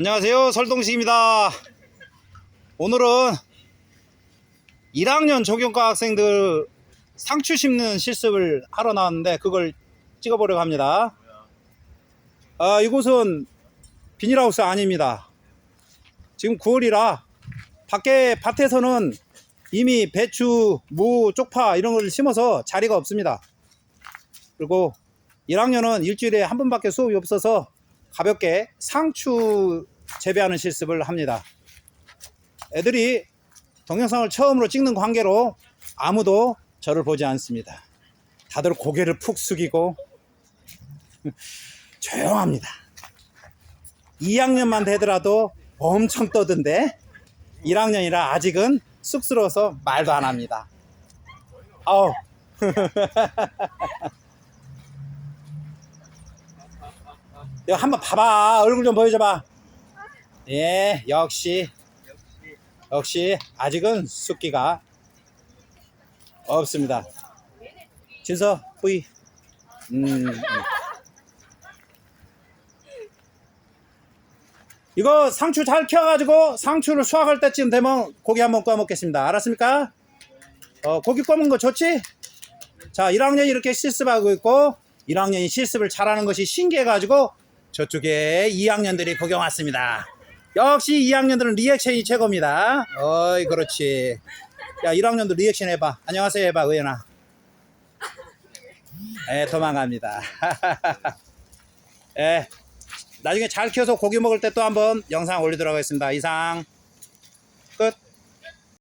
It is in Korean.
안녕하세요. 설동식입니다. 오늘은 1학년 조경과 학생들 상추 심는 실습을 하러 나왔는데 그걸 찍어보려고 합니다. 아, 이곳은 비닐하우스 아닙니다. 지금 9월이라 밖에 밭에서는 이미 배추, 무, 쪽파 이런 걸 심어서 자리가 없습니다. 그리고 1학년은 일주일에 한 번밖에 수업이 없어서 가볍게 상추 재배하는 실습을 합니다. 애들이 동영상을 처음으로 찍는 관계로 아무도 저를 보지 않습니다. 다들 고개를 푹 숙이고 조용합니다. 2학년만 되더라도 엄청 떠든데 1학년이라 아직은 쑥스러워서 말도 안 합니다. 아우 이거 한번 봐봐. 얼굴 좀 보여줘봐. 예, 역시. 역시, 아직은 숫기가 없습니다. 진서, 후이. 음, 음. 이거 상추 잘 키워가지고 상추를 수확할 때쯤 되면 고기 한번 구워 먹겠습니다. 알았습니까? 어, 고기 구우는 거 좋지? 자, 1학년이 이렇게 실습하고 있고, 1학년이 실습을 잘하는 것이 신기해가지고, 저쪽에 2학년들이 구경 왔습니다. 역시 2학년들은 리액션이 최고입니다. 어이, 그렇지. 야, 1학년도 리액션 해봐. 안녕하세요 해봐, 의연아. 에, 도망갑니다. 에, 나중에 잘 키워서 고기 먹을 때 또 한번 영상 올리도록 하겠습니다. 이상.